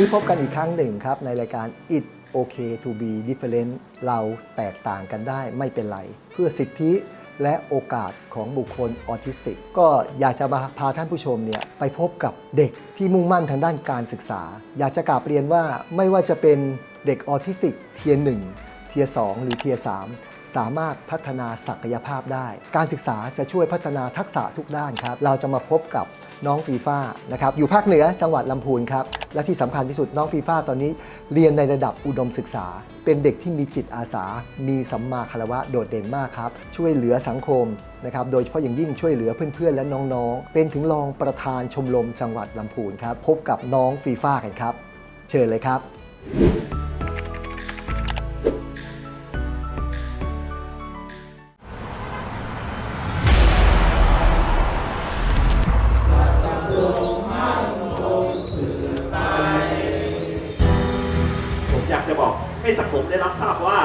นนี้พบกันอีกครั้งหนึ่งครับ ในรายการ It Okay to be different เราแตกต่างกันได้ไม่เป็นไร เพื่อสิทธิและโอกาสของบุคคลออทิสติก ก็อยากจะมาพาท่านผู้ชมเนี่ยไปพบกับเด็กที่มุ่งมั่นทางด้านการศึกษา อยากจะกราบเรียนว่าไม่ว่าจะเป็นเด็กออทิสติกเทียร์หนึ่งเทียร์สองหรือเทียร์สามสามารถพัฒนาศักยภาพได้ การศึกษาจะช่วยพัฒนาทักษะทุกด้านครับ เราจะมาพบกับน้องฟีฟ่านะครับ อยู่ภาคเหนือจังหวัดลำพูนครับ และที่สำคัญที่สุดน้องฟีฟ่าตอนนี้เรียนในระดับอุดมศึกษา เป็นเด็กที่มีจิตอาสา มีสัมมาคารวะโดดเด่นมากครับ ช่วยเหลือสังคมนะครับโดยเฉพาะอย่างยิ่งช่วยเหลือเพื่อนๆ และน้องๆ เป็นถึงรองประธานชมรมจังหวัดลำพูนครับพบกับน้องฟีฟ่ากันครับ เชิญเลยครับ สังคมได้รับทราบว่า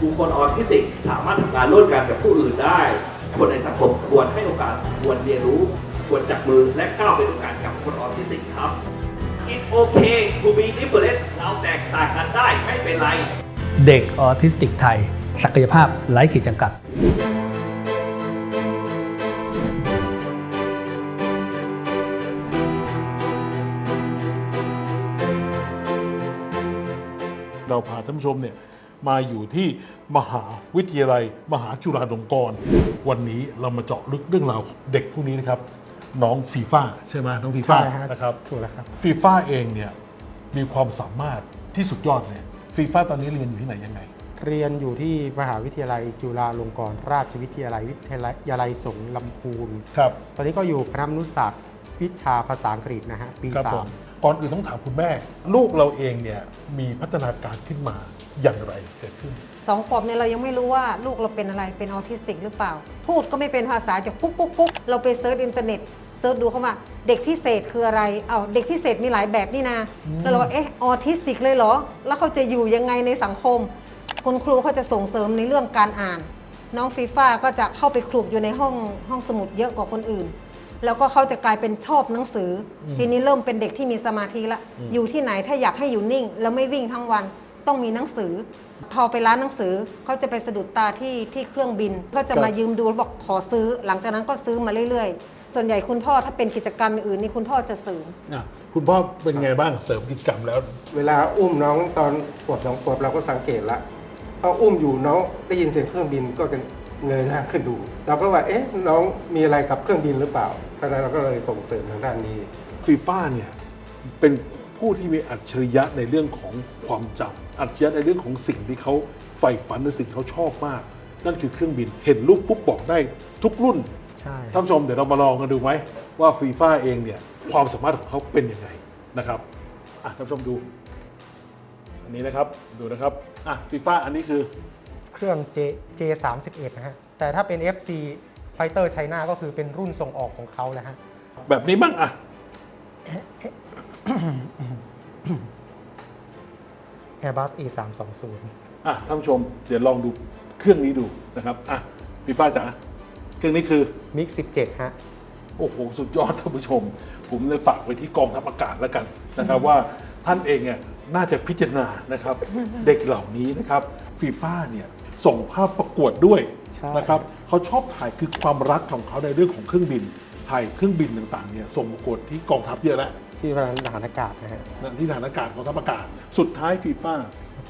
บุคคลออทิสติกสามารถทำงานร่วมกันกับผู้อื่นได้ คนในสังคมควรให้โอกาสควรเรียนรู้ ควรจับมือและก้าวไปด้วยกันกับคนออทิสติกครับ It's okay to be different เราแตกต่างกันได้ไม่เป็นไร เด็กออทิสติกไทย ศักยภาพไร้ขีดจำกัด เราพาท่านผู้ชมเนี่ยมาอยู่ที่มหาวิทยาลัย มหาจุฬาลงกรณ์วันนี้เรามาเจาะลึกเรื่องราวของเด็กพวกนี้นะครับ น้องฟีฟ่าใช่ไหมน้องฟีฟ่าใช่ฮะนะครับถูกแล้วครับ ฟีฟ่าเองเนี่ยมีความสามารถที่สุดยอดเลยฟีฟ่าตอนนี้เรียนอยู่ที่ไหนยังไง เรียนอยู่ที่มหาวิทยาลัยจุฬาลงกรณราชวิทยาลัยวิทยาลัยสงฆ์ลำพูนครับ ตอนนี้ก็อยู่คณะมนุษยศาสตร์ วิชาภาษาอังกฤษนะฮะปีครับสาผมมก่อนอื่นต้องถามคุณแม่ ลูกเราเองเนี่ยมีพัฒนาการขึ้นมาอย่างไรเกิดขึ้น สองขวบเนี่ยเรายังไม่รู้ว่าลูกเราเป็นอะไรเป็นออทิสติกหรือเปล่า พูดก็ไม่เป็นภาษาจะกุ๊กกุ๊กกุ๊กเราไปเซิร์ชอินเทอร์เน็ตเซิร์ชดูเข้ามาเด็กพิเศษคืออะไรเอาเด็กพิเศษมีหลายแบบนี่นะอืม แล้วเราก็เอ๊ะออทิสติกเลยเหรอ แล้วเขาจะอยู่ยังไงในสังคม คุณครูเขาจะส่งเสริมในเรื่องการอ่าน น้องฟีฟ่าก็จะเข้าไปคลุกอยู่ในห้องห้องสมุดเยอะกว่าคนอื่น แล้วก็เขาจะกลายเป็นชอบหนังสืออมทีนี้เริ่มเป็นเด็กที่มีสมาธิละอืม อยู่ที่ไหนถ้าอยากให้อยู่นิ่ง แล้วไม่วิ่งทั้งวันต้องมีหนังสือ พอไปร้านหนังสือเขาจะไปสะดุดตาที่ที่เครื่องบินก็จะมายืมดูแล้วบอกขอซื้อ หลังจากนั้นก็ซื้อมาเรื่อยๆ ส่วนใหญ่คุณพ่อถ้าเป็นกิจกรรมอื่นนี่คุณพ่อจะเสริม อะคุณพ่อเป็นไงบ้างเสริมกิจกรรมแล้ว เวลาอุ้มน้องตอนขวบสองขวบเราก็สังเกตละพออุ้มอยู่น้องได้ยินเสียงเครื่องบินก็จะ เงยหน้าขึ้นดู เราก็ว่าเอ๊ะน้องมีอะไรกับเครื่องบินหรือเปล่าตอนนั้นเราก็เลยส่งเสริมทางด้านนี้ฟีฟ่าเนี่ยเป็นผู้ที่มีอัจฉริยะในเรื่องของความจำอัจฉริยะในเรื่องของสิ่งที่เขาใฝ่ฝันในสิ่งที่เขาชอบมาก นั่นคือเครื่องบินเห็นรูปปุ๊บบอกได้ทุกรุ่นใช่ท่านผู้ชมเดี๋ยวเรามาลองกันดูไหมว่าฟีฟ่าเองเนี่ยความสามารถของเขาเป็นยังไงนะครับอะท่านผู้ชมดู อันนี้นะครับดูนะครับอะฟีฟ่าอันนี้คือเค รื่อง J J 3 1 นะฮะ แต่ถ้าเป็น FC Fighter China ก็คือเป็นรุ่นส่งออกของเขาแล้วฮะ แบบนี้บ้างอะ Airbus E 3 2 0 อะท่านผู้ชม เดี๋ยวลองดูเครื่องนี้ดูนะครับ อะฟีฟ่าจ๋าเครื่องนี้คือ MiG 17ฮะ โอ้โห สุดยอดท่านผู้ชม ผมเลยฝากไว้ที่กองทัพอากาศแล้วกันนะครับว่าท่านเองเนี่ย น่าจะพิจารณานะครับ เด็กเหล่านี้นะครับฟีฟ่าเนี่ยส่งภาพประกวดด้วยใช่ นะครับเขาชอบถ่ายคือความรักของเขาในเรื่องของเครื่องบินถ่ายเครื่องบินต่างๆเนี่ยส่งประกวดที่กองทัพเยอะแล้ว ที่พลังทหารอากาศนะฮะนั่นที่ฐานอากาศกองทัพอากาศ สุดท้ายฟีฟ่า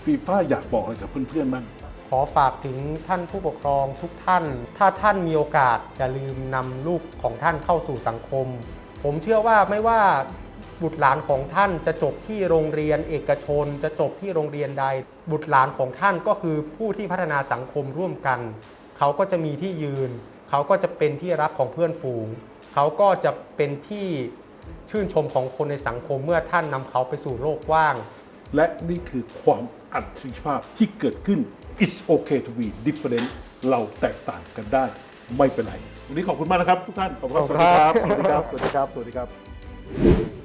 ฟีฟ่าอยากบอกอะไรกับเพื่อนๆบ้าง ขอฝากถึงท่านผู้ปกครองทุกท่าน ถ้าท่านมีโอกาสอย่าลืมนำลูกของท่านเข้าสู่สังคม ผมเชื่อว่าไม่ว่า บุตรหลานของท่านจะจบที่โรงเรียนเอกชน จะจบที่โรงเรียนใด บุตรหลานของท่านก็คือผู้ที่พัฒนาสังคมร่วมกัน เขาก็จะมีที่ยืน เขาก็จะเป็นที่รักของเพื่อนฝูง เขาก็จะเป็นที่ชื่นชมของคนในสังคมเมื่อท่านนำเขาไปสู่โลกกว้าง และนี่คือความอัจฉริยภาพที่เกิดขึ้น it's okay to be different เราแตกต่างกันได้ ไม่เป็นไร วันนี้ขอบคุณมากนะครับ ทุกท่าน ขอบคุณครับ สวัสดีครับ สวัสดีครับ สวัสดีครับ สวัสดีครับ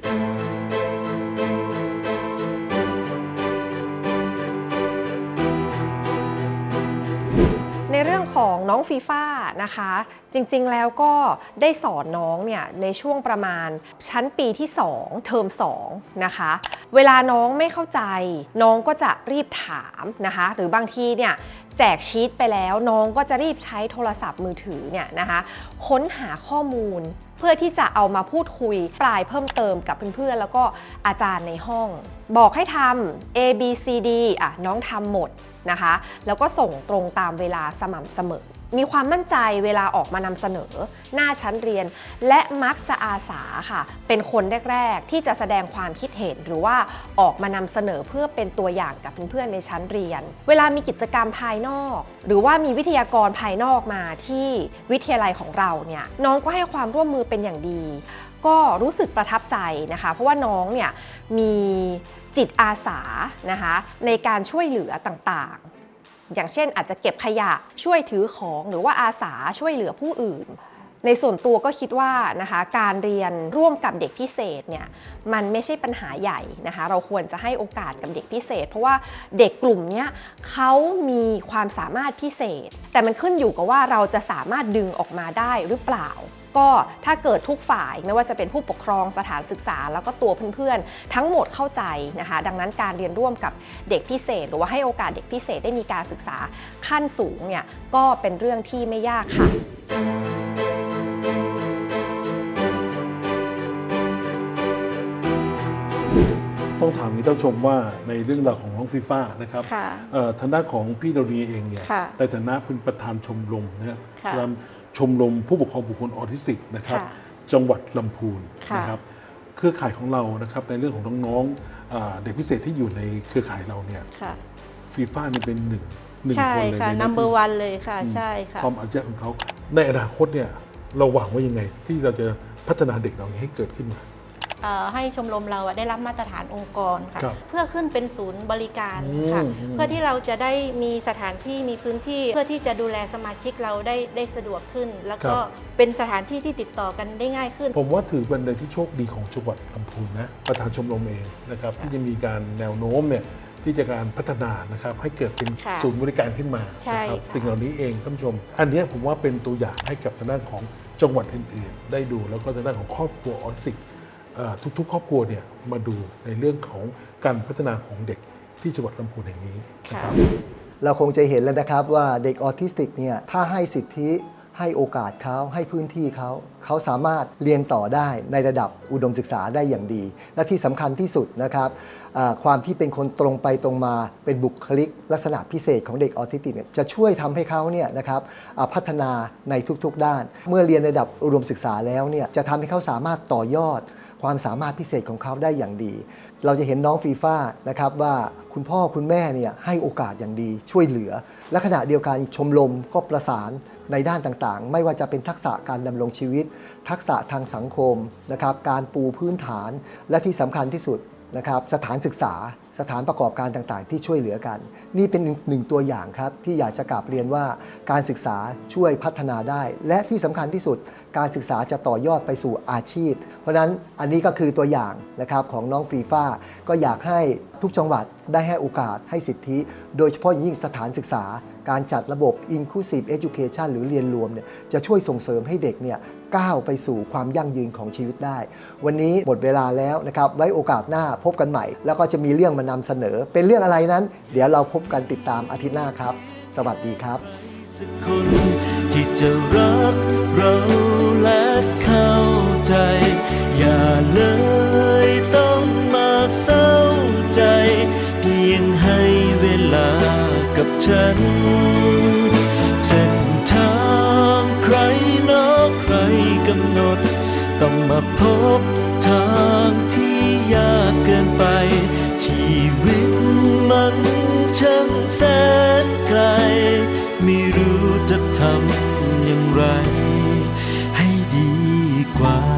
น้องฟีฟ่า นะคะ จริงๆแล้วก็ได้สอนน้องเนี่ยในช่วงประมาณชั้นปีที่ 2 เทอม2นะคะ เวลาน้องไม่เข้าใจ น้องก็จะรีบถามนะคะ หรือบางทีเนี่ยแจกชีตไปแล้วน้องก็จะรีบใช้โทรศัพท์มือถือเนี่ยนะคะค้นหาข้อมูล เพื่อที่จะเอามาพูดคุยปลายเพิ่มเติมกับเพื่อนๆ แล้วก็อาจารย์ในห้อง บอกให้ทำ A B C D อะน้องทำหมดนะคะ แล้วก็ส่งตรงตามเวลาสม่ำเสมอ มีความมั่นใจเวลาออกมานำเสนอ หน้าชั้นเรียน และมักจะอาสาค่ะ เป็นคนแรก ๆ ที่จะแสดงความคิดเห็นหรือว่าออกมานำเสนอเพื่อเป็นตัวอย่างกับเพื่อนๆในชั้นเรียน เวลามีกิจกรรมภายนอก หรือว่ามีวิทยากรภายนอกมาที่วิทยาลัยของเราเนี่ยน้องก็ให้ความร่วมมือเป็นอย่างดี ก็รู้สึกประทับใจนะคะ เพราะว่าน้องเนี่ยมีจิตอาสานะคะในการช่วยเหลือต่างๆ อย่างเช่น อาจจะเก็บขยะช่วยถือของหรือว่าอาสาช่วยเหลือผู้อื่น ในส่วนตัวก็คิดว่านะคะการเรียนร่วมกับเด็กพิเศษเนี่ยมันไม่ใช่ปัญหาใหญ่นะคะเราควรจะให้โอกาสกับเด็กพิเศษ เพราะว่าเด็กกลุ่มนี้เขามีความสามารถพิเศษ แต่มันขึ้นอยู่กับว่าเราจะสามารถดึงออกมาได้หรือเปล่า ก็ถ้าเกิดทุกฝ่ายไม่ว่าจะเป็นผู้ปกครองสถานศึกษา แล้วก็ตัวเพื่อนๆ ทั้งหมดเข้าใจนะคะ ดังนั้นการเรียนร่วมกับเด็กพิเศษ หรือว่าให้โอกาสเด็กพิเศษได้มีการศึกษาขั้นสูงเนี่ยก็เป็นเรื่องที่ไม่ยากค่ะต้องถามท่านผู้ชมว่าในเรื่องราวของน้องฟีฟ่านะครับค่ะเอ่อทางด้านของพี่ดารีเองเนี่ยค่ะในฐานะเป็นประธานชมรมนะครับค่ะรชมรมผู้ปกครองบุคคลออทิสติกนะครับค่ะจังหวัดลำพูนค่ะนะครับเครือข่ายของเรานะครับในเรื่องของน้องๆอ่าเด็กพิเศษที่อยู่ในเครือข่ายเราเนี่ยค่ะฟีฟ่านี่เป็นหนึ่งหนึ่งใช่คนเลยค่ะใน number ที่ one เลยค่ะอืมใช่ค่ะความอัจฉริยะของเขาในอนาคตเนี่ยเราหวังว่ายังไงที่เราจะพัฒนาเด็กเหล่านี้ให้เกิดขึ้นมาเอ่อ ให้ชมรมเราอะได้รับมาตรฐานองค์กรค่ะครับเพื่อขึ้นเป็นศูนย์บริการอืมค่ะอืมเพื่อที่เราจะได้มีสถานที่มีพื้นที่ เพื่อที่จะดูแลสมาชิกเราได้ได้สะดวกขึ้น แล้วก็เป็นสถานที่ที่ติดต่อกันได้ง่ายขึ้น ผมว่าถือเป็นอะไรที่โชคดีของจังหวัดลำพูนนะประธานชมรมเองนะครับที่จะมีการแนวโน้มเนี่ยที่จะการพัฒนานะครับให้เกิดเป็นค่ะศูนย์บริการขึ้นมาใช่นะครับค่ะสิ่งเหล่านี้เองท่านผู้ชม อันเนี้ยผมว่าเป็นตัวอย่างให้กับทางด้านของจังหวัดอื่น ๆ ได้ดูแล้วก็ทางด้านของครอบครัวออทิสติกเอ่อ ทุกๆ ครอบครัวเนี่ยมาดูในเรื่องของการพัฒนาของเด็กที่จังหวัดลำพูนแห่งนี้นะครับเราคงจะเห็นแล้วนะครับว่าเด็กออทิสติกเนี่ยถ้าให้สิทธิให้โอกาสเขาให้พื้นที่เขาเขาสามารถเรียนต่อได้ในระดับอุดมศึกษาได้อย่างดี และที่สำคัญที่สุดนะครับความที่เป็นคนตรงไปตรงมาเป็นบุคลิก ลักษณะพิเศษของเด็กออทิสติกจะช่วยทำให้เขาเนี่ยนะครับพัฒนาในทุกๆด้าน เมื่อเรียนในระดับอุดมศึกษาแล้วเนี่ยจะทำให้เขาสามารถต่อยอด ความสามารถพิเศษของเขาได้อย่างดี เราจะเห็นน้องฟีฟ่านะครับว่าคุณพ่อคุณแม่เนี่ยให้โอกาสอย่างดีช่วยเหลือ และขณะเดียวกันชมรมก็ประสานในด้านต่างๆ ไม่ว่าจะเป็นทักษะการดำรงชีวิต ทักษะทางสังคมนะครับการปูพื้นฐานและที่สำคัญที่สุดนะครับสถานศึกษา สถานประกอบการต่างๆ ที่ช่วยเหลือกัน นี่เป็นหนึ่งตัวอย่างครับ ที่อยากจะกลับเรียนว่าการศึกษาช่วยพัฒนาได้ และที่สำคัญที่สุด การศึกษาจะต่อยอดไปสู่อาชีพ เพราะฉะนั้นอันนี้ก็คือตัวอย่างนะครับของน้องฟีฟ่าก็อยากให้ทุกจังหวัดได้ให้โอกาสให้สิทธิ โดยเฉพาะยิ่งสถานศึกษา การจัดระบบ inclusive education หรือเรียนรวมเนี่ยจะช่วยส่งเสริมให้เด็กเนี่ยก้าวไปสู่ความยั่งยืนของชีวิตได้ วันนี้หมดเวลาแล้วนะครับไว้โอกาสหน้าพบกันใหม่ แล้วก็จะมีเรื่องมานำเสนอ เป็นเรื่องอะไรนั้น เดี๋ยวเราพบกันติดตามอาทิตย์หน้าครับ สวัสดีครับสักคนที่จะรักเราและเข้าใจ อย่าเลยต้องมาเศร้าใจ เพียงให้เวลากับฉันเส้นทางใครนอกใครกำหนด ต้องมาพบทางที่ยากเกินไป ชีวิตมันช่างแสนไกล ไม่รู้จะทำอย่างไร ให้ดีกว่า